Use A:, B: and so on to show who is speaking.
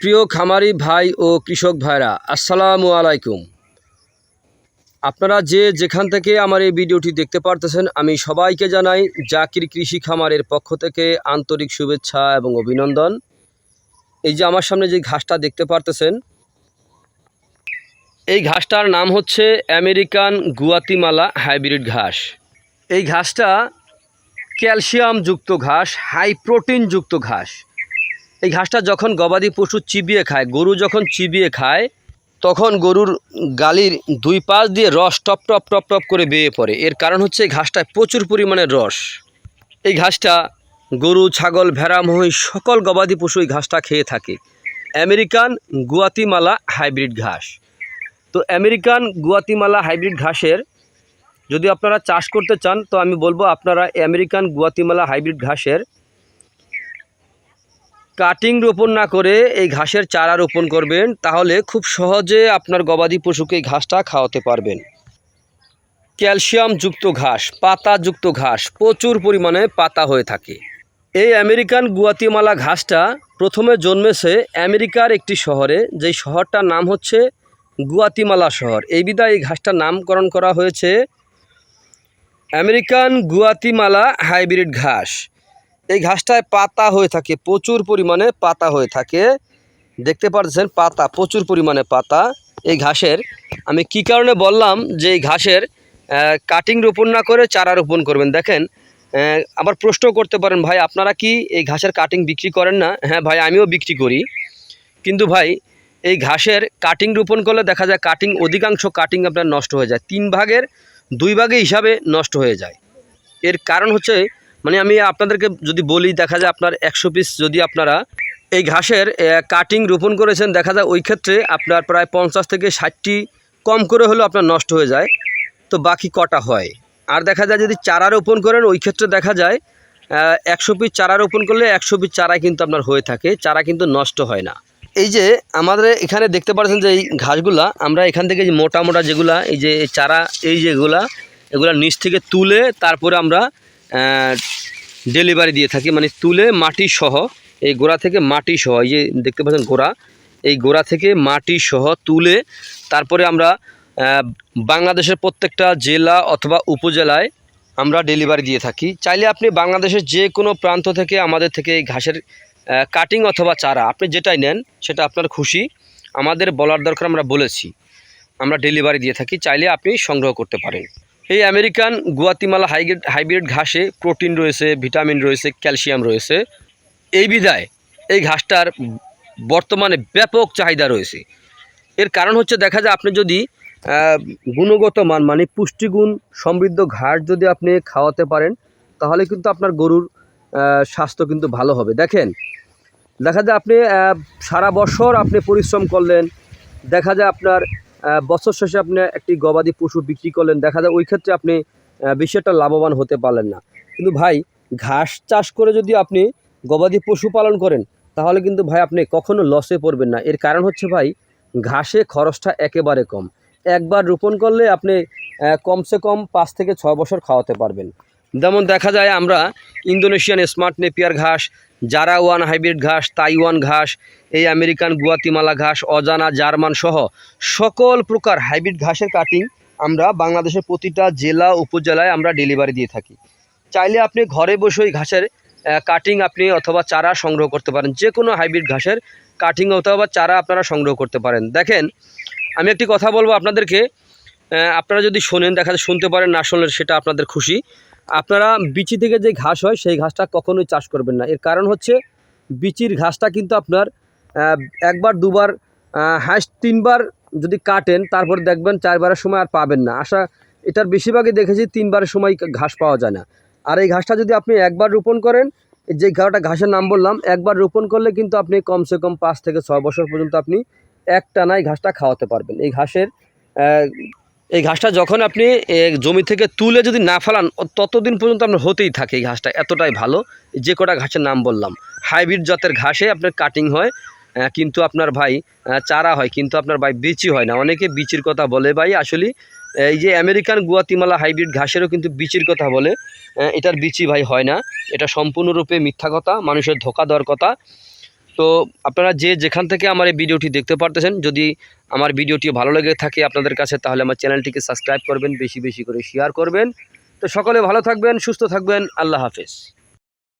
A: প্রিয় খামারি ভাই ও কৃষক ভাইরা, আসসালামু আলাইকুম। আপনারা যে যেখান থেকে আমার এই ভিডিওটি দেখতে পারতেছেন, আমি সবাইকে জানাই জাকির কৃষি খামারের পক্ষ থেকে আন্তরিক শুভেচ্ছা এবং অভিনন্দন। এই যে আমার সামনে যে ঘাসটা দেখতে পারতেছেন, এই ঘাসটার নাম হচ্ছে আমেরিকান গুয়াতিমালা হাইব্রিড ঘাস। এই ঘাসটা ক্যালসিয়ামযুক্ত ঘাস, হাই প্রোটিনযুক্ত ঘাস। এই ঘাসটা যখন গবাদি পশু চিবিয়ে খায়, গরু যখন চিবিয়ে খায়, তখন গরুর গালির দুই পাশ দিয়ে রস টপ টপ টপ টপ করে বেয়ে পড়ে। এর কারণ হচ্ছে এই ঘাসটায় প্রচুর পরিমাণে রস। এই ঘাসটা গরু, ছাগল, ভেড়া, মহিষ, সকল গবাদি পশু এই ঘাসটা খেয়ে থাকে। আমেরিকান গুয়াতিমালা হাইব্রিড ঘাস। তো আমেরিকান গুয়াতিমালা হাইব্রিড ঘাসের যদি আপনারা চাষ করতে চান, তো আমি বলব আপনারা আমেরিকান গুয়াতিমালা হাইব্রিড ঘাসের কাটিং রোপণ না করে এই ঘাসের চারা রোপণ করবেন, তাহলে খুব সহজে আপনার গবাদি পশুকে এই ঘাসটা খাওয়াতে পারবেন। ক্যালসিয়ামযুক্ত ঘাস, পাতাযুক্ত ঘাস, প্রচুর পরিমাণে পাতা হয়ে থাকে। এই আমেরিকান গুয়াতিমালা ঘাসটা প্রথমে জন্মেছে আমেরিকার একটি শহরে, যেই শহরটার নাম হচ্ছে গুয়াতিমালা শহর। এই বিধায় এই ঘাসটার নামকরণ করা হয়েছে আমেরিকান গুয়াতিমালা হাইব্রিড ঘাস। এই ঘাসটায় পাতা হয়ে থাকে, প্রচুর পরিমাণে পাতা হয়ে থাকে। দেখতে পাচ্ছেন পাতা, প্রচুর পরিমাণে পাতা এই ঘাসের। আমি কি কারণে বললাম যে এই ঘাসের কাটিং রোপণ না করে চারা রোপণ করবেন? দেখেন আবার প্রশ্ন করতে পারেন, ভাই, আপনারা কি এই ঘাসের কাটিং বিক্রি করেন না? হ্যাঁ ভাই, আমিও বিক্রি করি। কিন্তু ভাই, এই ঘাসের কাটিং রোপণ করলে দেখা যায় কাটিং অধিকাংশ কাটিং আপনার নষ্ট হয়ে যায়। তিন ভাগের দুই ভাগে হিসাবে নষ্ট হয়ে যায়। এর কারণ হচ্ছে মানে আমি আপনাদেরকে যদি বলি, দেখা যায় আপনার একশো পিস যদি আপনারা এই ঘাসের কাটিং রোপণ করেছেন, দেখা যায় ওই ক্ষেত্রে আপনার প্রায় পঞ্চাশ থেকে ষাটটি কম করে হলেও আপনার নষ্ট হয়ে যায়। তো বাকি কটা হয়? আর দেখা যায় যদি চারা রোপণ করেন, ওই ক্ষেত্রে দেখা যায় একশো পিস চারা রোপণ করলে একশো পিস চারা কিন্তু আপনার হয়ে থাকে, চারা কিন্তু নষ্ট হয় না। এই যে আমাদের এখানে দেখতে পাচ্ছেন যে এই ঘাসগুলা, আমরা এখান থেকে যে মোটা মোটা যেগুলা, এই যে চারা, এই যেগুলা, এগুলা নিচ থেকে তুলে তারপরে আমরা ডেলিভারি দিয়ে থাকি মানে তুলে মাটি সহ, এই গোড়া থেকে মাটি সহ, এই যে দেখতে পাচ্ছেন গোড়া, এই গোড়া থেকে মাটি সহ তুলে তারপরে আমরা বাংলাদেশের প্রত্যেকটা জেলা অথবা উপজেলায় আমরা ডেলিভারি দিয়ে থাকি। চাইলে আপনি বাংলাদেশের যে কোনো প্রান্ত থেকে আমাদের থেকে এই ঘাসের কাটিং অথবা চারা, আপনি যেটাই নেন, সেটা আপনার খুশি। আমাদের বলার দরকার আমরা বলেছি, আমরা ডেলিভারি দিয়ে থাকি, চাইলে আপনি সংগ্রহ করতে পারেন। এই আমেরিকান গুয়াতিমালা হাইব্রিড হাইব্রিড ঘাসে প্রোটিন রয়েছে, ভিটামিন রয়েছে, ক্যালসিয়াম রয়েছে। এই বিধায় এই ঘাসটার বর্তমানে ব্যাপক চাহিদা রয়েছে। এর কারণ হচ্ছে দেখা যায় আপনি যদি গুণগত মান মানে পুষ্টিগুণ সমৃদ্ধ ঘাস যদি আপনি খাওয়াতে পারেন, তাহলে কিন্তু আপনার গরুর স্বাস্থ্য কিন্তু ভালো হবে। দেখেন, দেখা যায় আপনি সারা বছর আপনি পরিশ্রম করলেন, দেখা যায় আপনার বছর শেষে আপনি একটি গবাদি পশু বিক্রি করলেন, দেখা যায় ওই ক্ষেত্রে আপনি একটা লাভবান হতে পারলেন না। কিন্তু ভাই, ঘাস চাষ করে যদি আপনি গবাদি পশু পালন করেন, তাহলে কিন্তু ভাই আপনি কখনো লসে পড়বেন না। এর কারণ হচ্ছে ভাই, ঘাসে খরচটা একেবারে কম। একবার রোপণ করলে আপনি কমসে কম পাঁচ থেকে ছয় বছর খাওয়াতে পারবেন। যেমন দেখা যায় আমরা ইন্দোনেশিয়ান স্মার্ট নেপিয়ার ঘাস জারা ওয়ান হাইব্রিড ঘাস, তাইওয়ান ঘাস, এই আমেরিকান গুয়াতিমালা ঘাস, অজানা জার্মান সহ সকল প্রকার হাইব্রিড ঘাসের কাটিং আমরা বাংলাদেশের প্রতিটা জেলা, উপজেলায় আমরা ডেলিভারি দিয়ে থাকি। চাইলে আপনি ঘরে বসে ওই ঘাসের কাটিং আপনি অথবা চারা সংগ্রহ করতে পারেন। যে কোনো হাইব্রিড ঘাসের কাটিং অথবা চারা আপনারা সংগ্রহ করতে পারেন। দেখেন, আমি একটি কথা বলব আপনাদেরকে। আপনারা যদি শোনেন, দেখা শুনতে পারেন, না শুনলে সেটা আপনাদের খুশি। আপনারা বিচি থেকে যে ঘাস হয়, সেই ঘাসটা কখনোই চাষ করবেন না। এর কারণ হচ্ছে, বিচির ঘাসটা কিন্তু আপনার একবার, দুবার হাঁস তিনবার যদি কাটেন, তারপর দেখবেন চারবারের সময় আর পাবেন না। আশা, এটার বেশিরভাগই দেখেছি তিনবারের সময় ঘাস পাওয়া যায় না। আর এই ঘাসটা যদি আপনি একবার রোপণ করেন যে ঘাসটা, ঘাসের নাম বললাম, একবার রোপণ করলে কিন্তু আপনি কমসে কম পাঁচ থেকে ছয় বছর পর্যন্ত আপনি এক টানায় ঘাসটা খাওয়াতে পারবেন। এই ঘাসের এই ঘাসটা যখন আপনি জমি থেকে তুলে যদি না ফেলান ততদিন পর্যন্ত আপনার হতেই থাকে এই ঘাসটা, এতটাই ভালো। যে কটা ঘাসের নাম বললাম, হাইব্রিড জাতের ঘাসে আপনার কাটিং হয় কিন্তু আপনার ভাই চারা হয়, কিন্তু আপনার ভাই বিচি হয় না। অনেকে বিচির কথা বলে ভাই, আসলে, এই যে আমেরিকান গুয়াতিমালা হাইব্রিড ঘাসেরও কিন্তু বিচির কথা বলে এটার বিচি ভাই হয় না। এটা সম্পূর্ণরূপে মিথ্যা কথা, মানুষের ধোকা দেওয়ার কথা। তো আপনারা যে যেখান থেকে আমার এই ভিডিওটি দেখতে পারতেছেন, যদি আমার ভিডিওটি ভালো লেগে থাকে আপনাদের কাছে, তাহলে আমার চ্যানেলটিকে সাবস্ক্রাইব করবেন, বেশি বেশি করে শেয়ার করবেন। তো সকলে ভালো থাকবেন, সুস্থ থাকবেন, আল্লাহ হাফেজ।